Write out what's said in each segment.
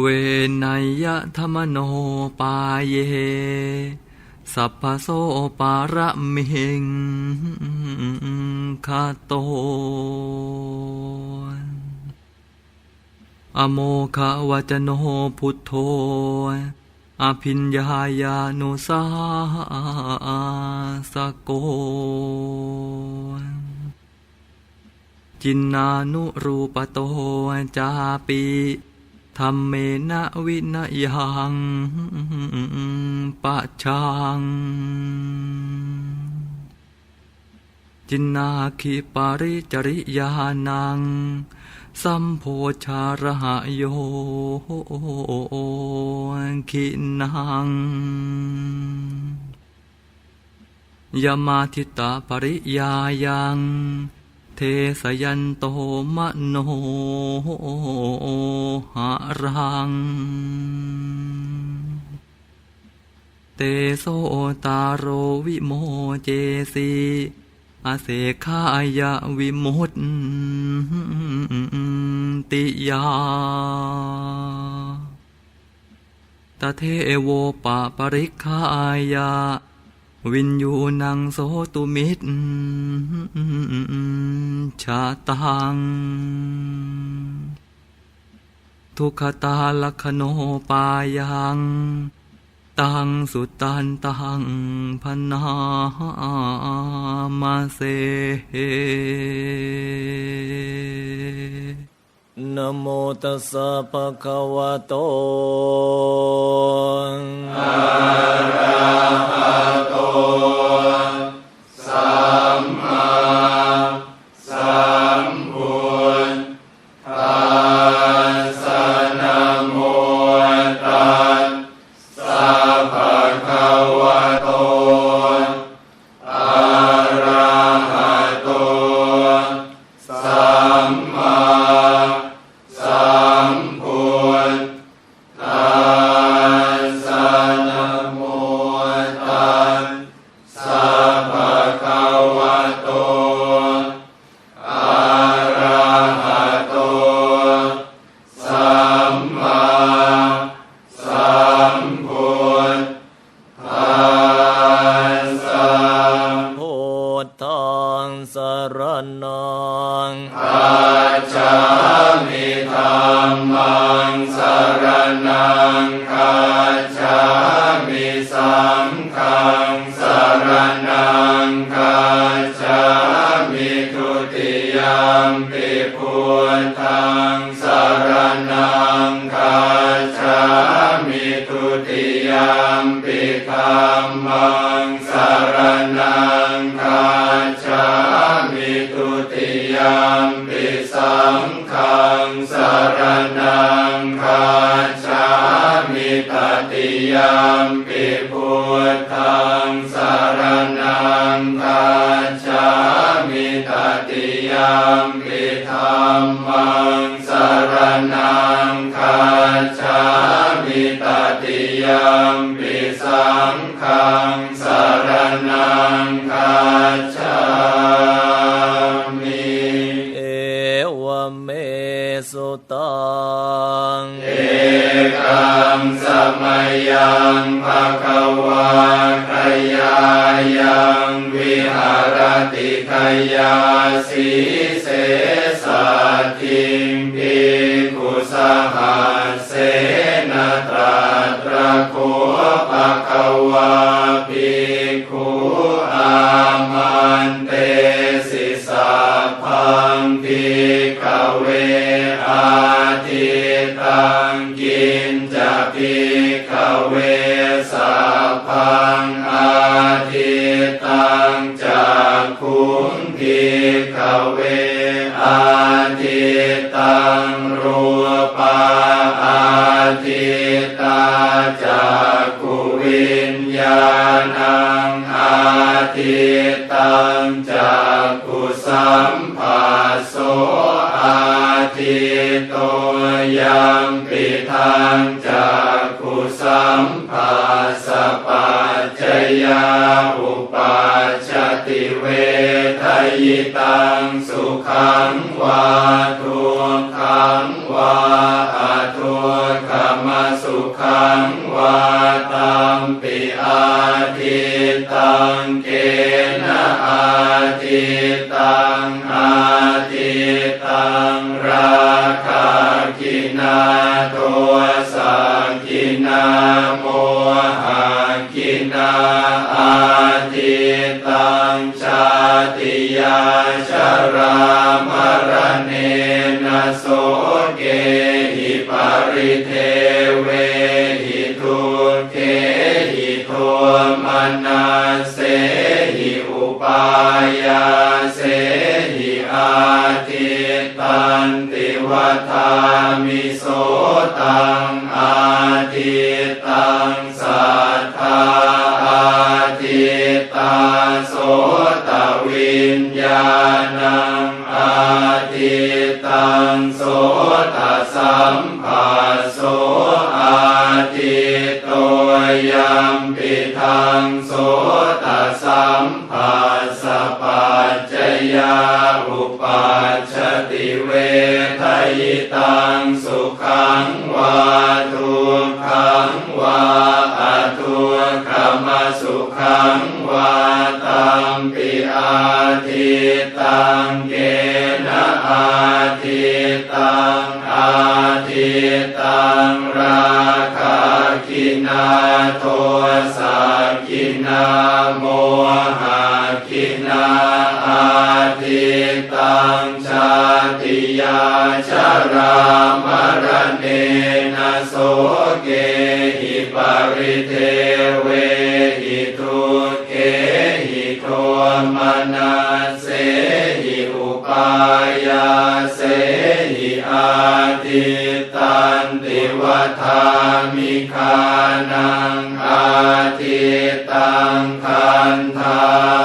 เวนยธรรมโนปาเย สัพพโสปาระมิงคาโต อโมคาวจโนพุทโธ อภิญญายานุสาสโก จินนานุรูปโตจาปิ ธรรมเมนะวินยังปะชัง จินนาคิปาริจริยานัง สัมโพชาระหะโยขินังยามาทิตาปริยายัง เทสยันโตมโนหารัง เตโสตารโรวิโมเจสีอาเสขายะวิมุตติยาตเทโวปะปริคายา วินยูนังโสตุมิตรชาตัง ทุกขตาลักขโนปายัง ตังสุตันตังพนามาเส นโมตัสสะภะคะวะโต อะระหะโต ติยามปิสังขังสารนังคาชามิตติยามปิพุทธังสารนังคาชามิตติยาม ปิทางจากขุสัมภาสปัจยาอุปาชติเวทยิตังสุขังวาทุกขังวาอัต เทหิโทมนาเสหิอุปายาเสหิอาทิตันติวัทามิโสตังอาทิต สุขังวาตังปิอาทิตังเกนะอาทิตังอาทิตังราคากินาโทสากินาโมหะกินาอาทิตังชาติยาชรามรเนนโสเก ทามิคานังอาทิตังคันธา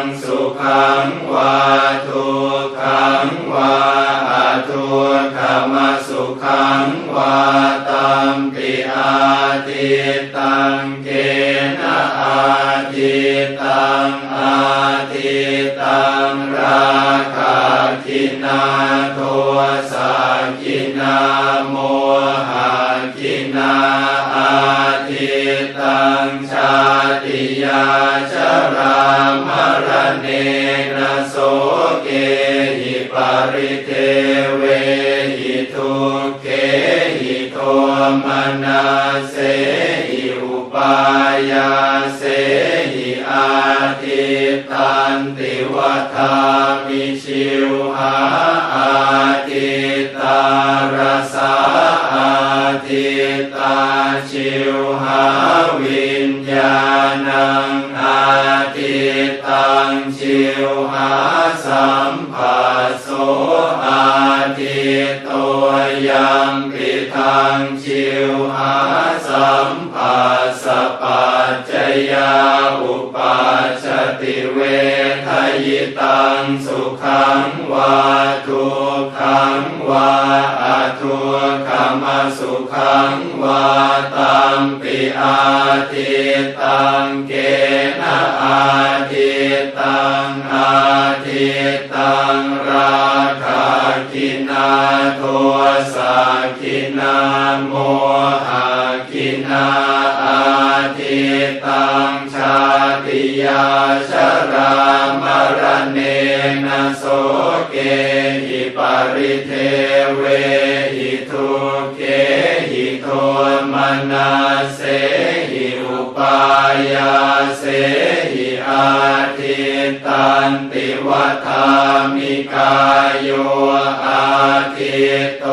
งสุขังวาตุ ติวทามิชิวหาอาทิตารสาอาทิตาชิวหาวิญญาณังอาทิตังชิวหาสัมปัสโสอาทิตัวยังปิทังชิวหาสัมปัสสปัจจยาอุปัชติเว ตังสุขังวาทุกขังวาอาทุกขมสุขังวาตังปิอาติ ยาเสหิอาทิตันติวัทามิกายโยอาทิตโต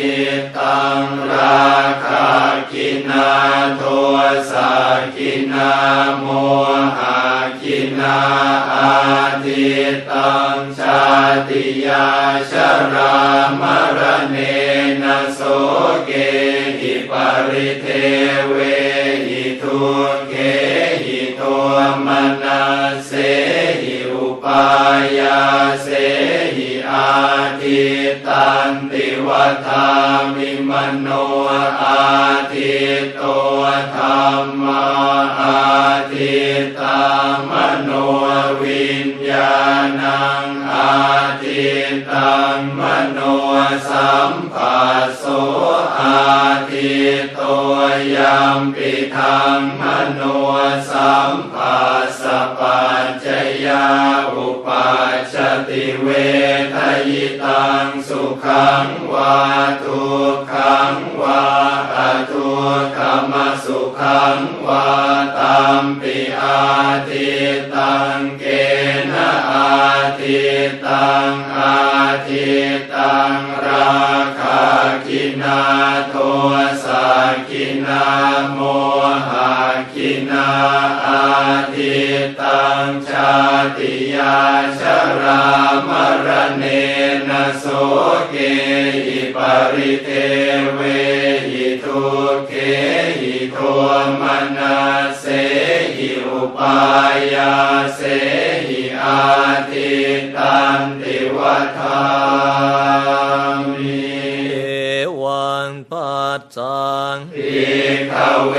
ทิตังราคากินาโทสากินาโมหะกินาอาทิตังชาติยาชรามรเนนโสเกหิปริเทเวหิทุเกหิโทมนาเสหิอุปายาเสหิอาทิตันติ วัฏามิมโนอาทิตโตธรรมาอาทิตามโนวิญญาณังอาทิตังมโนสัมปัสโส ตโตยัมปิทังมโนสัมปัสสะปัจจยาอุปัชติเวทยิตังสุขังวาทุขังวาอทุกขมสุขังวาตัมปิอาทิตังเกนะอาทิตังอาทิตังราคากิ นาโทสากินาโมหะกินาอาทิตังชาติยาชรามรเนนโสเกหิปริเทเวหิทุเกหิโทมนาเสหิอุปายาเสหิอาทิตันติวัฏา ปัจจังภิคเว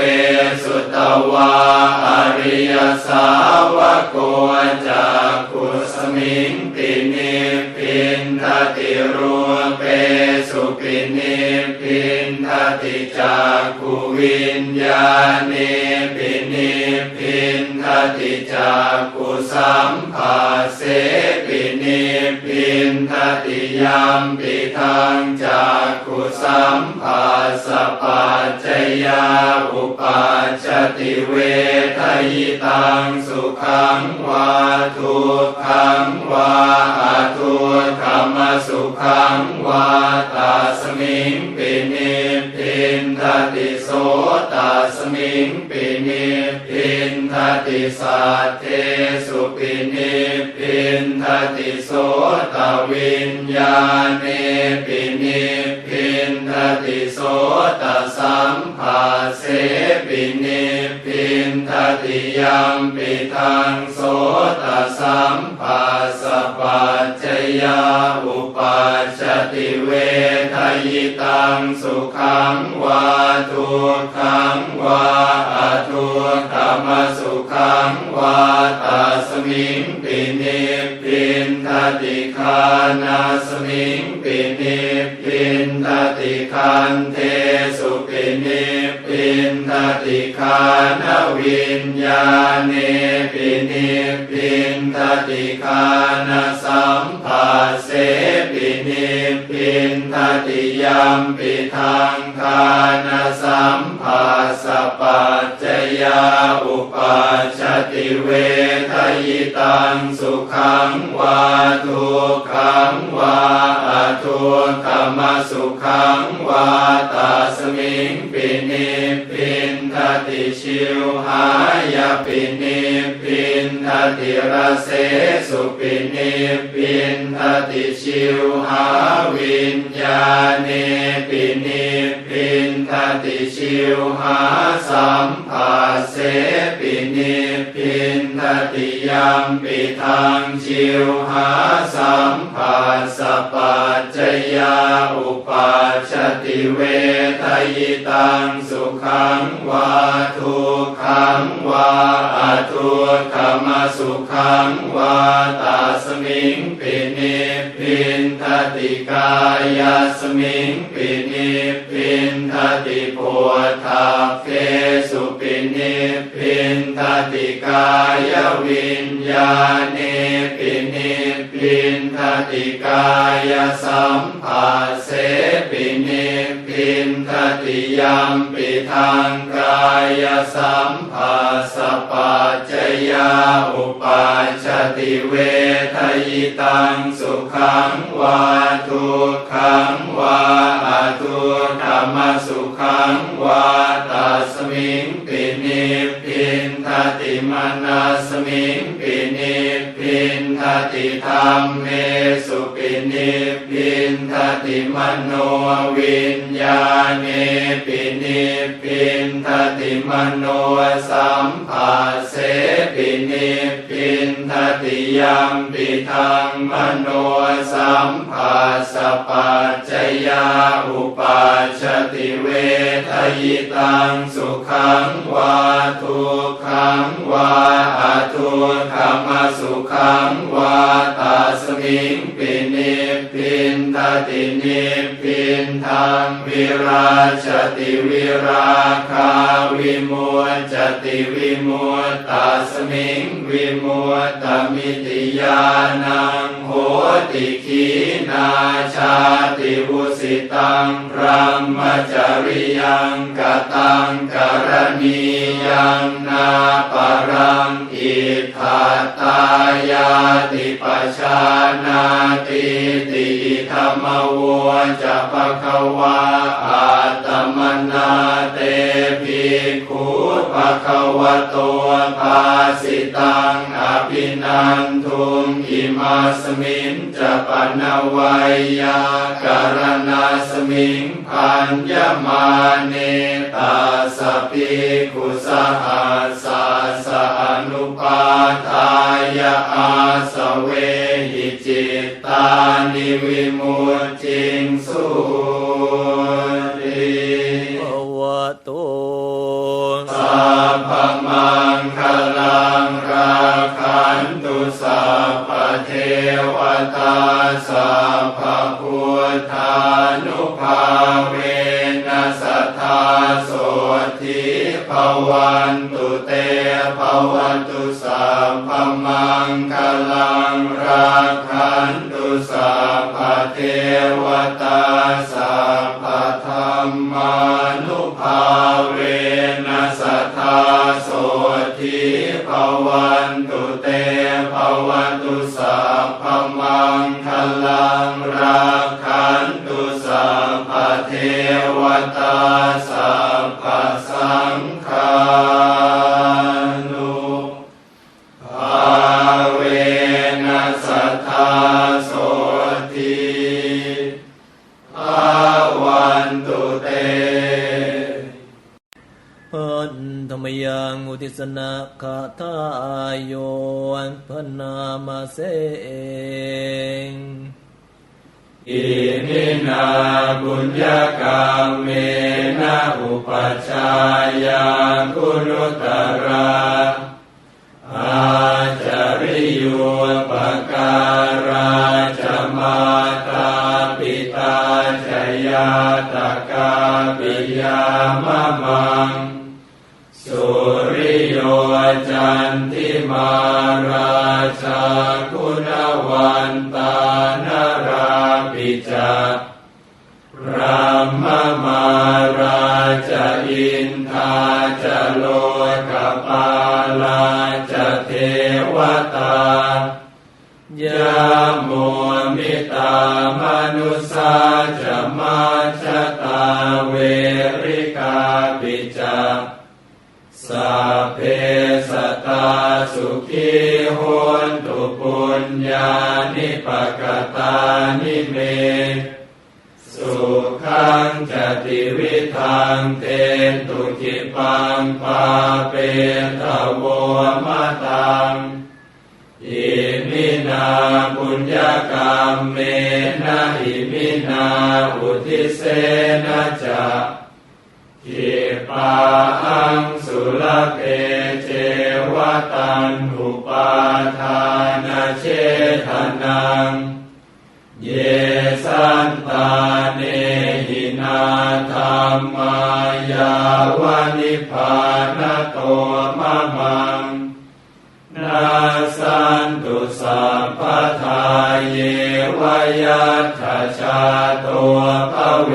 สุตวาอริยสาวโกจักขุสมิงปินิปินทติรูเปสุปินิปินทติจักขุวิญญาณิ ติจากขุสัมภาเสปินิพินทติยัมปิทังจากขุสัมภาสปัจจยาอุปัชชติเวทยิตังสุขังวาทุกขังวาอทุกขมสุขังวาต ยัมปิทังโสตสัมภาสปัจจยาอุปัชติเวทยิตังสุขังวาทุกขังวาอทุกขมสุขังวาตาสมิงปินิพพินทติคานาสมิงปินิพพินทติคันเทสุปินิพพินทติคานวิ ญาเนปินิพินทติคานสัมภาเสปินิพินทติ ยัมปิทังคานสัมภาสปัจจยาอุปัชติเวทยิตังสุขังวาทุกขังวาอทุกขมสุขังวาตาสมิงปินิพพินทติชิวหายปินิพพิน ทติระเสสุปินิพินทติชิวหาวิญญาเนปินิพินทติชิวหาสัมภาเส ยัมปิทังชิวหาสัมภาสปัจจยาอุปัชติเวทยิตังสุขังวาทุขังวาอทุขมสุขังวาตาสมิงปินิพินทติกายาสมิงปินิพินทติโพธาเพสุปินิ ทติกายวิญญาเนปินิพินทติกายสัมภาเสปิติยัมปิทางกายสัมผัสสปัจจยาอุปัชติเวทยิตังสุขังวาทุกขังวาอทุกขมสุขังวา สมิงปินิพินทติธรรมเมสุปินิพินทติมโนวิญญาเนปินิพินทติมโนสัมผัสเสปินิพ ทติยัมปิทังมโนสัมผัสสปัจจยาอุปัชติเวทยิตังสุขังวาทุกขังวาอทุกขมสุขังวาตัสมิงปินิพินทตินิพ ทางวิราชติวิราคาวิมุตจติวิมุตตัสมิงวิมุตตมิติยานังโหติขีนาชาติวุสิตังพระมจริยังกตังกรณียังนาปรังอิทธาตายาติปชานาติติธรรมวัวจะปะคะวาอาตมนาเตภิกขุปะคะวะโตภาสิตังอภินันทุงอิมาสมิงจะปนวัยยาการณาสมิงพันยมาเนตาสปิกุสหัสสะสอนุปาทายาอาสเวหิจิตตานิวิมุตติงสุ ตสัพพมังคลังราคันตุสัพพเทวตาสัพพพุทธานุภาเวนัสทธาโสทิภวันตุเตภวันตุสัพพมังคลังราคันตุสัพพเทวตาสัพ เสงอิมินาบุญญากรรมเมนะอุปัชฌายาคุณุตระอาจาริโยปการาจมาตาปิตาชยาตกาปิยามะมังสุ จันทิมาราชาคุณวันตานราปิจักพระมมาราชอินทาจโลกปาลาจเทวตายาโมมิตามนุสาจะมาชะตาเวริกาปิจัก สัพเพสตาสุขีโหนตุปุญญานิปกตานิเม สุขังจติวิทังเตตุขิปังปาเปตะโวมะตังอิมินาปุญญกรรมเมนะอิมินาอุทิเสนะจะ ทิปาอังสุลเกเจวตันอุปาทานเชทนัง เยสันตาเนหินาธรรมายาวนิพานโตมะมัง นาสันตุสัพพทาเยวยัตถชาตัวพระเว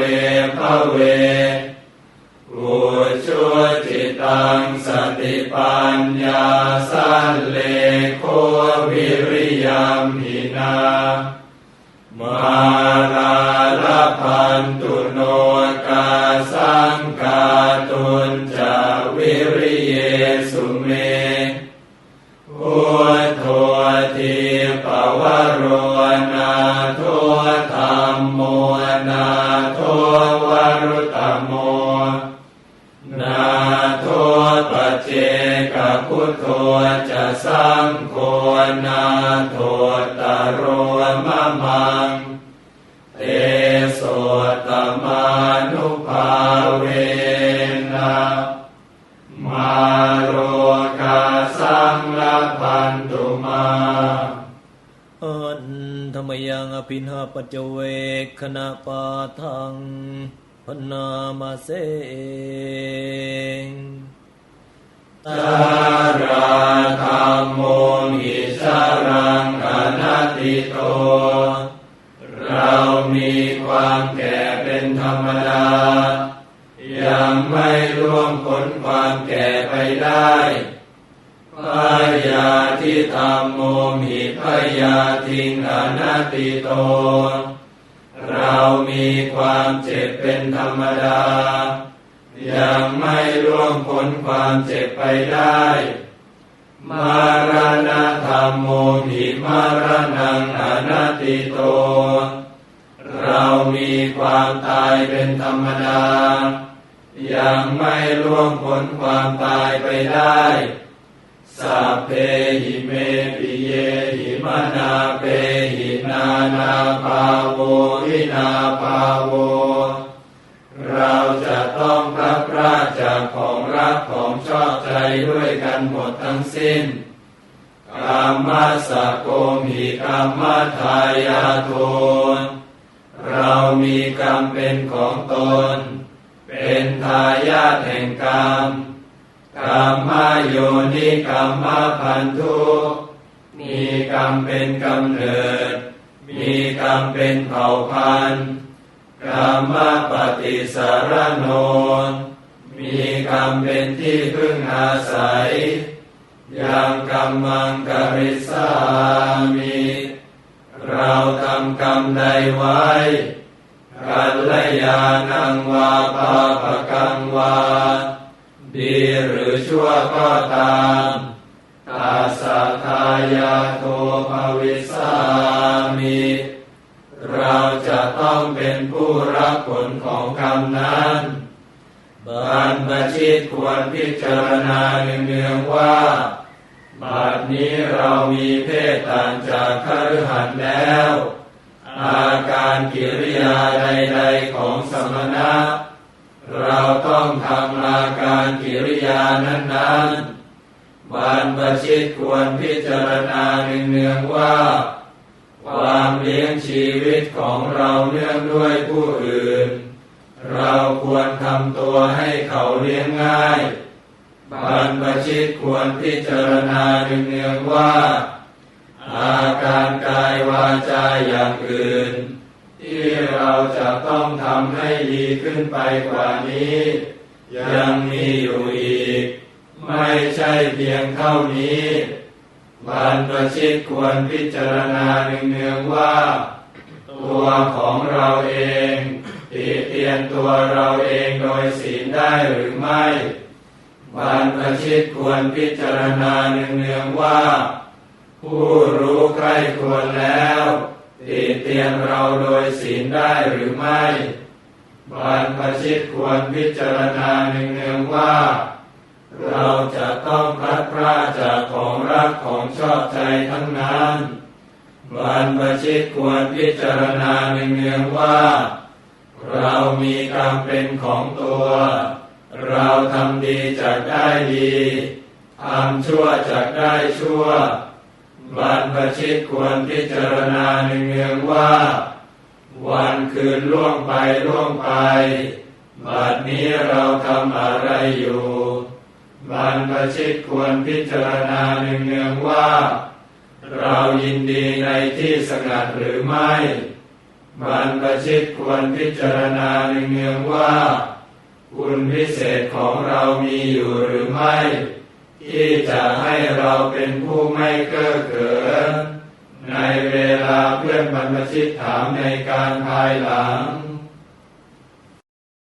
พระเวังสติปัญญาสันเลโควิริยมหินามาราลพันตุโนกาสังกาตุนจาวิริเยสุเมพุทโธทีปวโรนาโทธรรมโมนาโทวรุตโม นาโทปัจเจกพุทโธจะสังโฆนาโทตโรมะมังเตโสตมานุภาเวนะมาโรกาสังลพันตุมาอันธรรมยังอภินหาปัจเจเวกขณะปาทัง พนามาเสงตาราธรรมโมหิสารังอนัตติโต เรามีความแก่เป็นธรรมดา ยังไม่ล่วงพ้นความแก่ไปได้พยาทิธรรมโมหิพยาทิงอนัตติโต เรามีความเจ็บเป็นธรรมดา ยังไม่ล่วงพ้นความเจ็บไปได้ มารณะธรรมโมหิมารณังอนัตติโต เรามีความตายเป็นธรรมดา ยังไม่ล่วงพ้นความตายไปได้ สัพเพหิเมปิเยหิมานาเปหินานาภาโววินาภาโว เราจะต้องพลัดพรากจากของรักของชอบใจด้วยกันหมดทั้งสิ้นกามาสะโกมีกามาทายาโทนเรามีกรรมเป็นของตน เป็นทายาทแห่งกรรม กรรมโยนิกรรมพันธุมีกรรมเป็นกำเนิด มีกรรมเป็นเผ่าพันธุ์กรรมปฏิสารโนมีกรรมเป็นที่พึ่งอาศัยยังกรรมังกริสามิเราทำกรรมใดไว้กัลยาณังวาปาปะกังวา ดีหรือชั่วก็ตามตาสะทายาโทภวิสามิ เราจะต้องเป็นผู้รับผลของกรรมนั้นบรรพชิตควรพิจารณาเนืองๆว่าบัดนี้เรามีเพศต่างจากคฤหัสถ์แล้ว อาการกิริยาใดๆของสมณะ เราต้องทำอาการกิริยานั้นๆบรรพชิตควรพิจารณาเนืองๆว่า ความเลี้ยงชีวิตของเราเนื่องด้วยผู้อื่น เราควรทำตัวให้เขาเลี้ยงง่ายบรรพชิตควรพิจารณาเนืองๆว่า อาการกายวาจาอย่างอื่น ที่เราจะต้องทำให้ดีขึ้นไปกว่านี้ ยังมีอยู่อีก ไม่ใช่เพียงเท่านี้บรรพชิตควรพิจารณาเนืองๆว่า ตัวของเราเองติเตียนตัวเราเองโดยศีลได้หรือไม่บรรพชิตควรพิจารณาเนืองๆว่า ผู้รู้ใครควรแล้ว ติเตียนเราโดยศีลได้หรือไม่บรรพชิตควรพิจารณาเนืองๆว่า เราจะต้องพลัดพรากจากของรักของชอบใจทั้งนั้นบรรพชิตควรพิจารณาเนืองๆว่า เรามีกรรมเป็นของตัว เราทำดีจากได้ดีทำชั่วจากได้ชั่ว บรรพชิตควรพิจารณาเนืองว่า วันคืนล่วงไปล่วงไปบัดนี้เราทำอะไรอยู่ บรรพชิตควรพิจารณาเนืองๆว่า เรายินดีในที่สงัดหรือไม่ บรรพชิตควรพิจารณาเนืองๆว่า คุณวิเศษของเรามีอยู่หรือไม่ ที่จะให้เราเป็นผู้ไม่เก้อเกินในเวลาเพื่อนบรรพชิตถามในการภายหลัง